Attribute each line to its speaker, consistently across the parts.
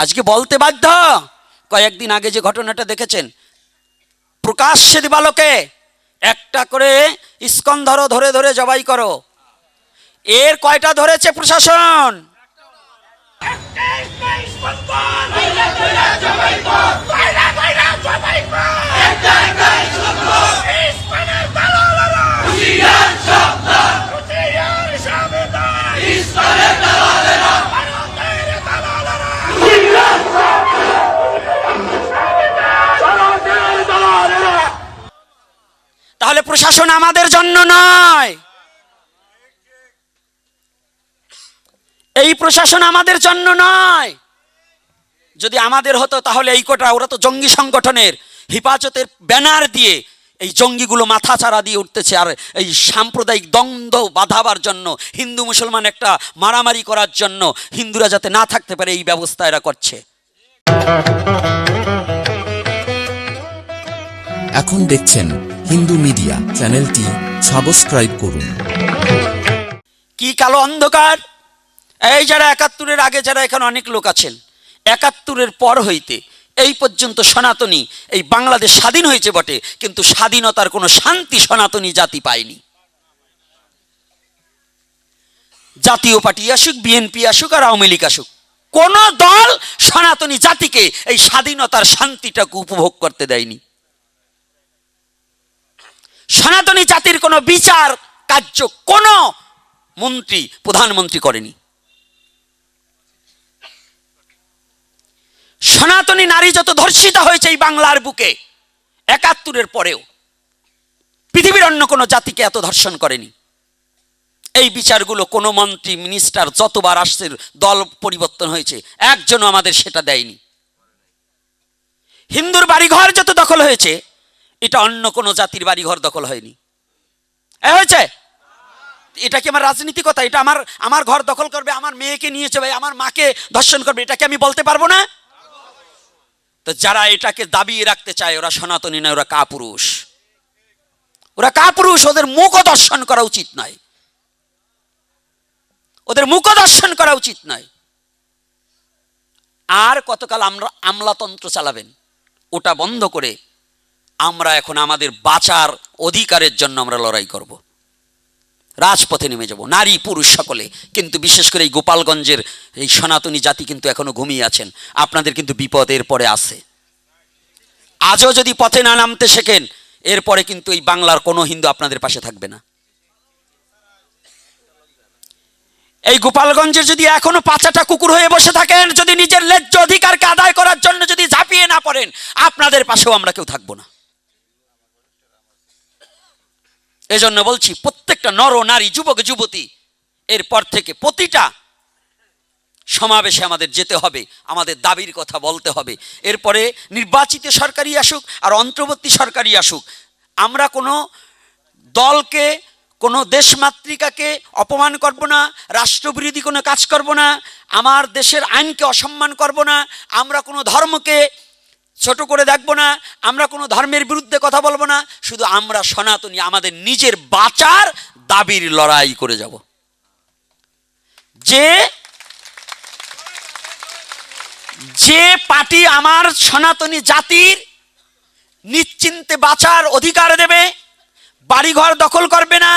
Speaker 1: আজকে বলতে বাধ্য। কয়েকদিন আগে যে ঘটনাটা দেখেছেন প্রকাশ্যে দিবালোকে একটা করে ইস্কন ধরো ধরে ধরে জবাই করো। এর কয়টা ধরেছে প্রশাসন? তাহলে প্রশাসন আমাদের জন্য নয়। এই প্রশাসন আমাদের জন্য নয়। যদি আমাদের হতো তাহলে এই কোটা, ওরা তো জঙ্গি সংগঠনের হিফাজতের ব্যানার দিয়ে এই জঙ্গিগুলো মাথা চারা দিয়ে উঠতেছে আর এই সাম্প্রদায়িক দ্বন্দ্ব বাধাবার জন্য, হিন্দু মুসলমান একটা মারামারি করার জন্য হিন্দুরা যাতে না থাকতে পারে, এই ব্যবস্থা এরা করছে।
Speaker 2: এখন দেখছেন হিন্দু মিডিয়া, চ্যানেলটি সাবস্ক্রাইব করুন।
Speaker 1: কি কালো অন্ধকার? এই যারা একাত্তরের আগে যারা এখানে অনেক লোক আছেন, একাত্তরের পর হইতে এই পর্যন্ত সনাতনী এই বাংলাদেশ স্বাধীন হয়েছে বটে, কিন্তু স্বাধীনতার কোনো শান্তি সনাতনী জাতি পায়নি। জাতীয় পার্টি আসুক বিএনপি আসুক আর আওয়ামী লীগ আসুক, কোন দল সনাতনী জাতিকে এই স্বাধীনতার শান্তিটাকে উপভোগ করতে দেয়নি। সনাতনী জাতির কোনো বিচার কার্য কোনো মন্ত্রী, প্রধানমন্ত্রী করেনি। সনাতনী নারী যত ধর্ষিত হয়েছে এই বাংলার বুকে, একাত্তরের পরেও, পৃথিবীর অন্য কোনো জাতিকে এত ধর্ষণ করেনি। এই বিচারগুলো কোনো মন্ত্রী মিনিস্টার যতবার আসছে, দল পরিবর্তন হয়েছে, একজনও আমাদের সেটা দেয়নি। হিন্দুর বাড়িঘর যত দখল হয়েছে এটা অন্য কোনো জাতির বাড়ি ঘর দখল হয়নি। হয়েছে? এটা কি আমার রাজনীতি কথা? এটা আমার আমার ঘর দখল করবে, আমার মেয়েকে নিয়েছে ভাই, আমার মাকে ধর্ষণ করবে এটা কি আমি বলতে পারব না? তো যারা এটাকে দাবিয়ে রাখতে চায়, ওরা সনাতনী নয়, ওরা কাপুরুষ। ওরা কাপুরুষ, ওদের মুখও দর্শন করা উচিত নয়। ওদের মুখও দর্শন করা উচিত নয়। আর কতকাল আমরা আমলাতন্ত্র চালাবেন? ওটা বন্ধ করে আমরা এখন আমাদের বাঁচার অধিকারের জন্য আমরা লড়াই করব। রাজপথে নেমে যাব, নারী পুরুষ সকলে। কিন্তু বিশেষ করে এই গোপালগঞ্জের এই সনাতনী জাতি কিন্তু এখনও ঘুমিয়ে আছেন। আপনাদের কিন্তু বিপদের পরে আছে। আজও যদি পথে না নামতে শেখেন, এরপরে কিন্তু এই বাংলার কোনো হিন্দু আপনাদের পাশে থাকবে না। এই গোপালগঞ্জের যদি এখনও পাঁচাটা কুকুর হয়ে বসে থাকেন, যদি নিজের ন্যায্য অধিকারকে আদায় করার জন্য যদি ঝাঁপিয়ে না পড়েন, আপনাদের পাশেও আমরা কেউ থাকব না। এজন্য বলছি, প্রত্যেকটা নর নারী, যুবক, যুবতী, এরপর থেকে প্রতিটা সমাবেশে আমাদের যেতে হবে, আমাদের দাবির কথা বলতে হবে। এরপরে নির্বাচিত সরকারি আসুক আর অন্তর্বর্তী সরকারি আসুক। আমরা কোনো দলকে, কোনো দেশমাতৃকাকে অপমান করব না, রাষ্ট্রবিরোধী কোনো কাজ করব না, আমার দেশের আইনকে অসম্মান করব না, আমরা কোনো ধর্মকে ছোট করে দেখব না, আমরা কোনো ধর্মের বিরুদ্ধে কথা বলব না, শুধু আমরা সনাতনী, আমাদের নিজের বাঁচার দাবির লড়াই করে যাব। যে যে পার্টি আমার সনাতনী জাতির নিশ্চিন্তে বাঁচার অধিকার দেবে, বাড়িঘর দখল করবে না,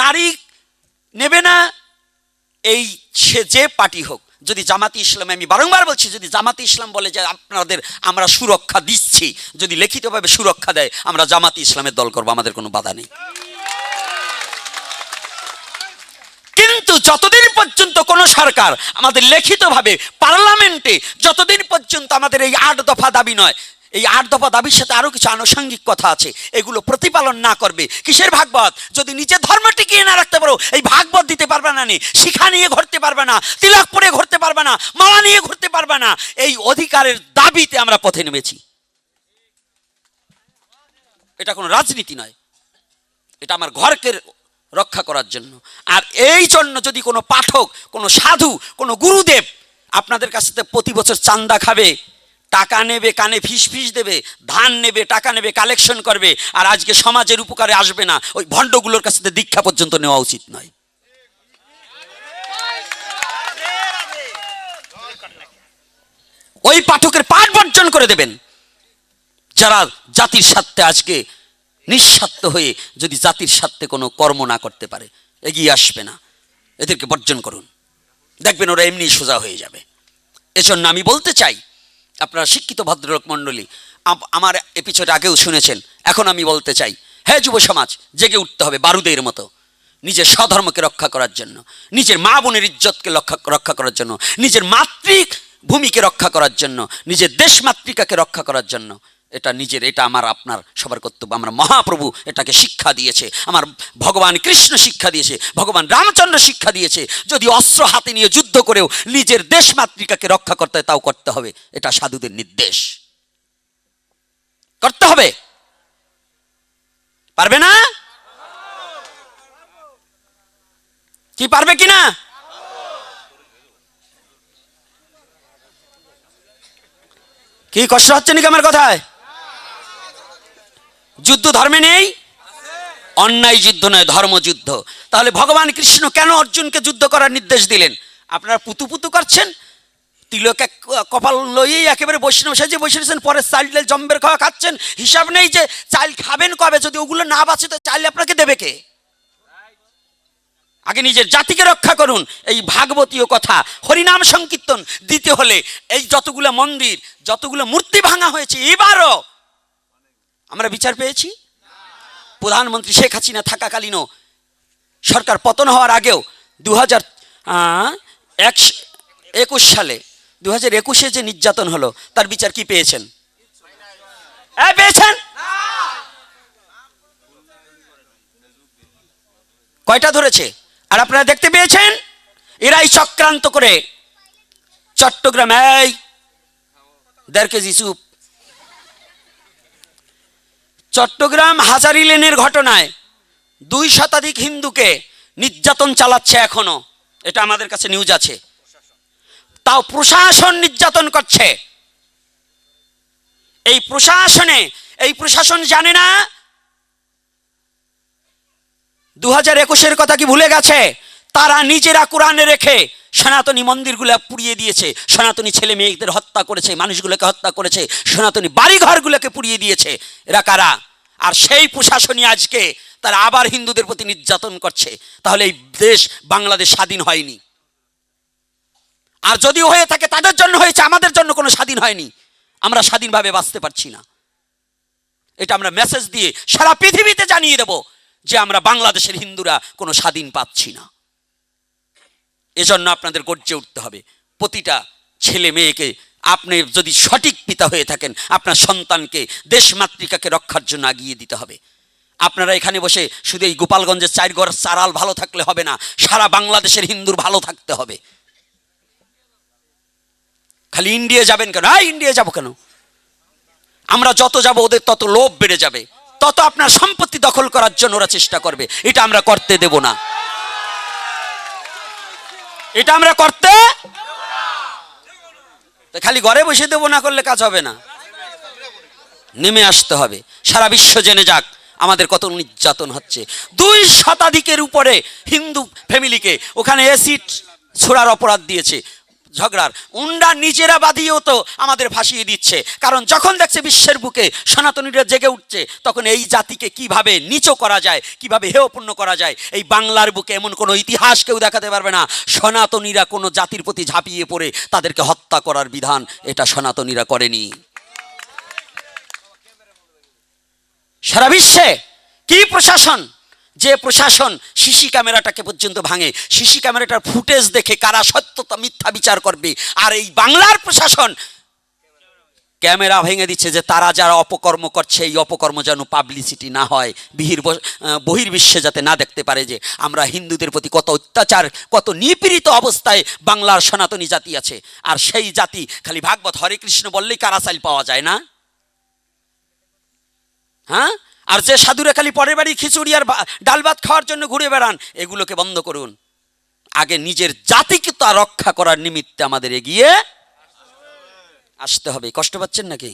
Speaker 1: নারী নেবে না, এই সে যে পার্টি হোক যদি জামাতি ইসলামে আমি বারংবার বলছি, যদি জামাতি ইসলাম বলে যে আপনাদের আমরা সুরক্ষা দিচ্ছি, যদি লিখিতভাবে সুরক্ষা দেয়, আমরা জামাতি ইসলামের দল করব, আমাদের কোনো বাধা নেই। কিন্তু যতদিন পর্যন্ত কোন সরকার আমাদের লিখিতভাবে, পার্লামেন্টে যতদিন পর্যন্ত আমাদের এই আট দফা দাবি নয় এই আট দফা দাবির সাথে আরও কিছু আনুষঙ্গিক কথা আছে। এগুলো প্রতিপালন না করবে। কিসের ভাগবত? যদি নিজের ধর্ম টিকিয়ে না রাখতে পারো, এই ভাগবত দিতে পারবে না নে। শিখা নিয়ে ঘুরতে পারবে না, তিলক পরে ঘুরতে পারবে না, মালা নিয়ে ঘুরতে পারবে না। এই অধিকারের দাবিতে আমরা পথে নেমেছি। এটা কোনো রাজনীতি নয়। এটা আমার ঘরকে রক্ষা করার জন্য। আর এই জন্য যদি কোনো পাঠক, কোনো সাধু, কোনো গুরুদেব আপনাদের কাছ প্রতি বছর চান্দা খাবে টাকা নেবে, কানে ফিস ফিস দেবে, ধান নেবে, টাকা নেবে কালেকশন করবে, আর আজকে সমাজের উপকারে আসবে না, ওই ভণ্ডগুলোর কাছ থেকে দীক্ষা পর্যন্ত নেওয়া উচিত নয়। ওই পাঠকের পাঠ বর্জন করে দেবেন, যারা জাতির স্বার্থে আজকে নিঃস্বার্থ হয়ে যদি জাতির স্বার্থে কোনো কর্ম না করতে পারে, এগিয়ে আসবে না। এদেরকে বর্জন করুন। দেখবেন ওরা এমনি সোজা হয়ে যাবে। এজন্য আমি বলতে চাই আপনারা শিক্ষিত ভদ্রলোক মণ্ডলী আমার এপিসোড আগেও শুনেছেন, এখন আমি বলতে চাই হ্যাঁ যুব সমাজ, জেগে উঠতে হবে বারুদের মতো। নিজের স্বধর্মকে রক্ষা করার জন্য, নিজের মা বোনের ইজ্জতকে রক্ষা রক্ষা করার জন্য, নিজের মাতৃক ভূমিকে রক্ষা করার জন্য, নিজের দেশ মাতৃকাকে রক্ষা করার জন্য এটা নিজের, এটা আমার, আপনার সবার কর্তব্য। আমার মহাপ্রভু এটাকে শিক্ষা দিয়েছে। আমার ভগবান কৃষ্ণ শিক্ষা দিয়েছে, ভগবান রামচন্দ্র শিক্ষা দিয়েছে। যদি অস্ত্র হাতে নিয়ে যুদ্ধ করেও নিজের দেশ মাতৃকাকে রক্ষা করতে তাও করতে হবে। এটা সাধুদের নির্দেশ। করতে হবে। পারবে না? কি পারবে কি না? কি কষ্ট হচ্ছে নাকি আমার কথায়? যুদ্ধ ধর্মে নেই? অন্যায় যুদ্ধ নয় ধর্মযুদ্ধ তাহলে ভগবান কৃষ্ণ কেন অর্জুনকে যুদ্ধ করার নির্দেশ দিলেন? আপনারা পুতু পুতু করছেন? তিলক এক কপাল লইয়েই একেবারে বৈষ্ণব সেজে বসে রয়েছেন, পরে চাল ডাল জম্বের খাওয়া খাচ্ছেন। হিসাব নেই যে চাল খাবেন কবে? যদি ওগুলো না বাঁচে, তো চাল আপনাকে দেবে কে? আগে নিজের জাতিকে রক্ষা করুন, এই ভাগবতীয় কথা। হরিনাম সংকীর্তন দিতে হলে এই যতগুলো মন্দির, যতগুলো মূর্তি ভাঙা হয়েছে, এবারও আমরা বিচার পেয়েছি। প্রধানমন্ত্রী শেখ হাসিনা থাকাকালীনও সরকার পতন হওয়ার আগেও দু হাজার এক, একুশ সালে দু হাজার একুশে যে নির্যাতন হলো, তার বিচার কি পেয়েছেন? পেয়েছেন? কয়টা ধরেছে? আর আপনারা দেখতে পেয়েছেন? এরাই চক্রান্ত করে চট্টগ্রাম, এই, দেড় কেজি চুপ চট্টগ্রাম হাজারি লেনের ঘটনায় দুই শতাধিক হিন্দুকে নির্যাতন চালাচ্ছে এখনও। এটা আমাদের কাছে নিউজ আছে। তাও প্রশাসন নির্যাতন করছে। এই প্রশাসনে, এই প্রশাসন জানে না? দু হাজার একুশের কথা কি ভুলে গেছে? তারা নিজেরা কোরআনে রেখে সনাতনী মন্দিরগুলো পুড়িয়ে দিয়েছে। সনাতনী ছেলে মেয়েদের হত্যা করেছে, মানুষগুলোকে হত্যা করেছে, সনাতনী বাড়িঘরগুলোকে পুড়িয়ে দিয়েছে। এরা কারা? আর সেই প্রশাসনই আজকে তারা আবার হিন্দুদের প্রতি নির্যাতন করছে। তাহলে এই দেশ বাংলাদেশ স্বাধীন হয়নি। আর যদিও হয়ে থাকে, তাদের জন্য হয়েছে, আমাদের জন্য কোনো স্বাধীন হয়নি। আমরা স্বাধীনভাবে বাঁচতে পারছি না। এটা আমরা মেসেজ দিয়ে সারা পৃথিবীতে জানিয়ে দেব যে আমরা বাংলাদেশের হিন্দুরা কোনো স্বাধীন পাচ্ছি না। এজন্য আপনাদের গর্জে উঠতে হবে। প্রতিটা ছেলে মেয়েকে আপনি যদি সঠিক পিতা হয়ে থাকেন, আপনার সন্তানকে দেশ মাতৃকাকে রক্ষার জন্য আগিয়ে দিতে হবে। আপনারা এখানে বসে শুধু এই গোপালগঞ্জের চারগড় চারাল ভালো থাকলে হবে না, সারা বাংলাদেশের হিন্দুর ভালো থাকতে হবে। খালি ইন্ডিয়া যাবেন কেন? হ্যাঁ ইন্ডিয়া যাব কেন? আমরা যত যাব, ওদের তত লোভ বেড়ে যাবে। তত আপনার সম্পত্তি দখল করার জন্য ওরা চেষ্টা করবে। এটা আমরা করতে দেব না। এটা আমরা করতে খালি ঘরে বসে দেবো না করলে কাজ হবে না। নেমে আসতে হবে। সারা বিশ্ব জেনে যাক আমাদের কত নির্যাতন হচ্ছে। দুই শতাধিকের উপরে হিন্দু ফ্যামিলিকে ওখানে অ্যাসিড ছোড়ার অপরাধ দিয়েছে। ঝগড়ার উন্ডা নিজেরা বাদিয়েও তো আমাদের ভাসিয়ে দিচ্ছে। কারণ যখন দেখছে বিশ্বের বুকে সনাতনীরা জেগে উঠছে, তখন এই জাতিকে কীভাবে নিচু করা যায়, কীভাবে হেয়পূর্ণ করা যায়, এই বাংলার বুকে এমন কোনো ইতিহাস কেউ দেখাতে পারবে না। সনাতনীরা কোনো জাতির প্রতি ঝাঁপিয়ে পড়ে, তাদেরকে হত্যা করার বিধান এটা সনাতনীরা করেনি। সারা বিশ্বে কি প্রশাসন? যে প্রশাসন সিসি ক্যামেরাটাকে পর্যন্ত ভাঙে, সিসি ক্যামেরাটার ফুটেজ দেখে কারা সত্যতা মিথ্যা বিচার করবে, আর এই বাংলার প্রশাসন ক্যামেরা ভেঙে দিচ্ছে যে তারা যারা অপকর্ম করছে, এই অপকর্ম যেন পাবলিসিটি না হয় বিহির বহির্বিশ্বে যাতে না দেখতে পারে যে আমরা হিন্দুদের প্রতি কত অত্যাচার, কত নিপীড়িত অবস্থায় বাংলার সনাতনী জাতি আছে, আর সেই জাতি খালি ভাগবত হরে কৃষ্ণ বললেই কারাচাইল পাওয়া যায় না? হ্যাঁ? আর যে সাধুরা খালি পরের বাড়ি খিচুড়ি আর ডাল ভাত খাওয়ার জন্য ঘুরে বেড়ান, এগুলোকে বন্ধ করুন। আগে নিজের জাতিকে তা রক্ষা করার নিমিত্তে আমাদের এগিয়ে আসতে হবে। কষ্ট পাচ্ছেন নাকি?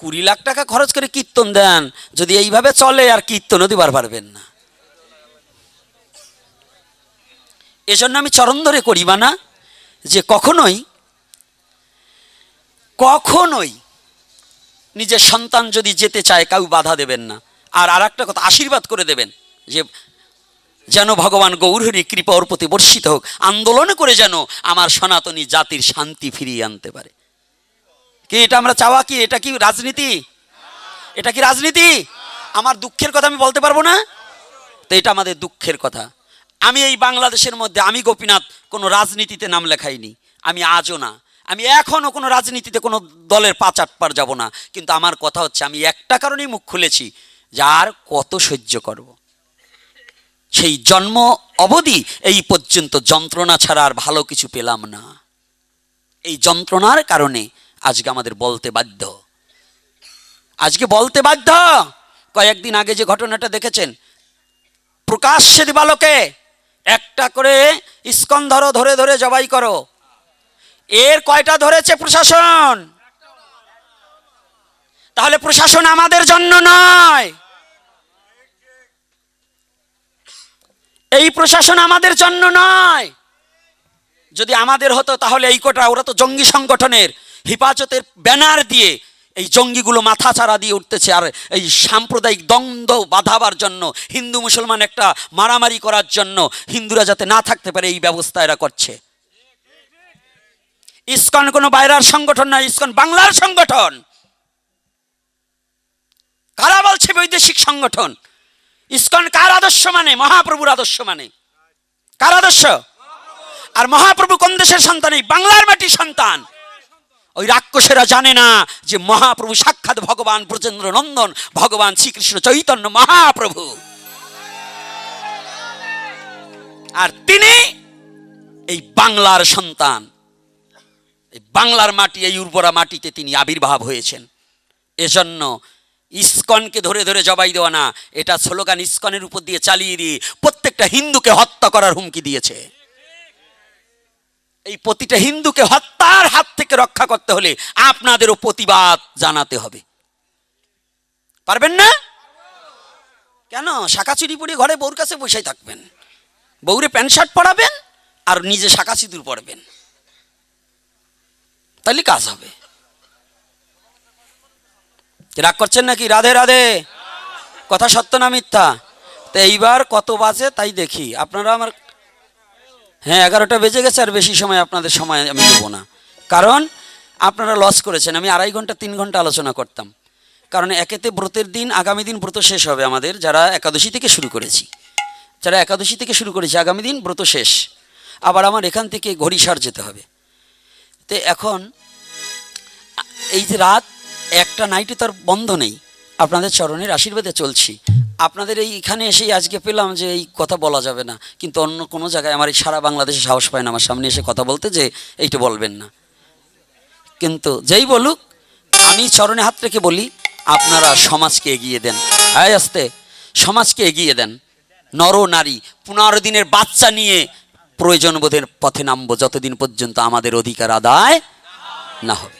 Speaker 1: কুড়ি লাখ টাকা খরচ করে কীর্তন দেন, যদি এইভাবে চলে আর কীর্তনও দিবার পারবেন না। এজন্য আমি চরণ ধরে করি না যে কখনোই কখনোই নিজের সন্তান যদি যেতে চায়, কাউ বাধা দেবেন না। আর আর একটা কথা, আশীর্বাদ করে দেবেন যে যেন ভগবান গৌরহরি কৃপা ওর প্রতি বর্ষিত হোক। আন্দোলন করে যেন আমার সনাতনী জাতির শান্তি ফিরিয়ে আনতে পারে। কি এটা আমরা চাওয়া কি? এটা কি রাজনীতি? এটা কি রাজনীতি? আমার দুঃখের কথা আমি বলতে পারব না? তো এটা আমাদের দুঃখের কথা। আমি এই বাংলাদেশের মধ্যে, আমি গোপীনাথ, কোনো রাজনীতিতে নাম লেখাইনি। আমি আজও না। আমি এখনও কোনো রাজনীতিতে কোনো দলের পাঁচ আটবার যাব না। কিন্তু আমার কথা হচ্ছে, আমি একটা কারণেই মুখ খুলেছি যার কত সহ্য করব। সেই জন্ম অবধি এই পর্যন্ত যন্ত্রণা ছাড়া আর ভালো কিছু পেলাম না। এই যন্ত্রণার কারণে আজকে আমাদের বলতে বাধ্য। আজকে বলতে বাধ্য? কয়েকদিন আগে যে ঘটনাটা দেখেছেন, প্রকাশ্যে দিবালোকে, একটা করে ইস্কন ধরো ধরে ধরে জবাই করো। এর কয়টা ধরেছে প্রশাসন? তাহলে প্রশাসন আমাদের জন্য নয়। এই প্রশাসন আমাদের জন্য নয়। যদি আমাদের হতো তাহলে এই কোটা, ওরা তো জঙ্গি সংগঠনের হিফাজতের ব্যানার দিয়ে এই জঙ্গিগুলো মাথা চারা দিয়ে উঠতেছে আর এই সাম্প্রদায়িক দ্বন্দ্ব বাধাবার জন্য, হিন্দু মুসলমান একটা মারামারি করার জন্য হিন্দুরা যাতে না থাকতে পারে, এই ব্যবস্থা এরা করছে। ইসকন কোনো বাইরার সংগঠন না ইস্কন বাংলার সংগঠন। কারা বলছে বৈদেশিক সংগঠন? ইসকন কার আদর্শ মানে? মহাপ্রভুর আদর্শ মানে। কার আদর্শ? আর মহাপ্রভু কোন দেশের সন্তান? এই বাংলার মাটির সন্তান। ওই রাক্ষসেরা জানে না যে মহাপ্রভু সাক্ষাৎ ভগবান ব্রজেন্দ্র নন্দন ভগবান শ্রীকৃষ্ণ চৈতন্য মহাপ্রভু। আর তিনি এই বাংলার সন্তান। এই বাংলার মাটি, এই উর্বরা মাটিতে তিনি আবির্ভাব হয়েছেন। এজন্য ইস্কনকে ধরে ধরে জবাই দেওয়া না, এটা স্লোগান ইস্কনের উপর দিয়ে চালিয়ে দিয়ে প্রত্যেকটা হিন্দুকে হত্যা করার হুমকি দিয়েছে। এই প্রতিটা হিন্দুকে হত্যার হাত থেকে রক্ষা করতে হলে আপনাদেরও প্রতিবাদ জানাতে হবে। পারবেন না? কেন? শাখা চুরি পরে ঘরে বউর কাছে বসেই থাকবেন। বউরে প্যান্ট শার্ট পরাবেন আর নিজে শাখা সিঁদুর পরবেন। তাহলে কাজ হবে। রাগ করছেন নাকি? রাধে রাধে। কথা সত্য না মিথ্যা? তো এইবার কত বাজে তাই দেখি। আপনারা আমার হ্যাঁ এগারোটা বেজে গেছে আর বেশি সময় আপনাদের সময় আমি দেবো না। কারণ আপনারা লস করেছেন। আমি আড়াই ঘণ্টা, তিন ঘণ্টা আলোচনা করতাম। কারণ একেতে ব্রতের দিন, আগামী দিন ব্রত শেষ হবে আমাদের, যারা একাদশী থেকে শুরু করেছি। যারা একাদশী থেকে শুরু করেছি, আগামী দিন ব্রত শেষ। আবার আমার এখান থেকে ঘড়িসার যেতে হবে। তো এখন, এই যে রাত, একটা নাইটে তার বন্ধ নেই। আপনাদের চরণের আশীর্বাদে চলছি। আপনাদের এই এখানে এসেই আজকে পেলাম যে এই কথা বলা যাবে না। কিন্তু অন্য কোনো জায়গায় আমার এই সারা বাংলাদেশে সাহস পায় না আমার সামনে এসে কথা বলতে যে এইটা বলবেন না। কিন্তু যেই বলুক, আমি চরণে হাত রেখে বলি, আপনারা সমাজকে এগিয়ে দেন। হ্যাঁ আস্তে, সমাজকে এগিয়ে দেন। নর নারী, পনেরো দিনের বাচ্চা নিয়ে প্রয়োজন বোধের পথে নামবো যতদিন পর্যন্ত আমাদের অধিকার আদায় না হবে।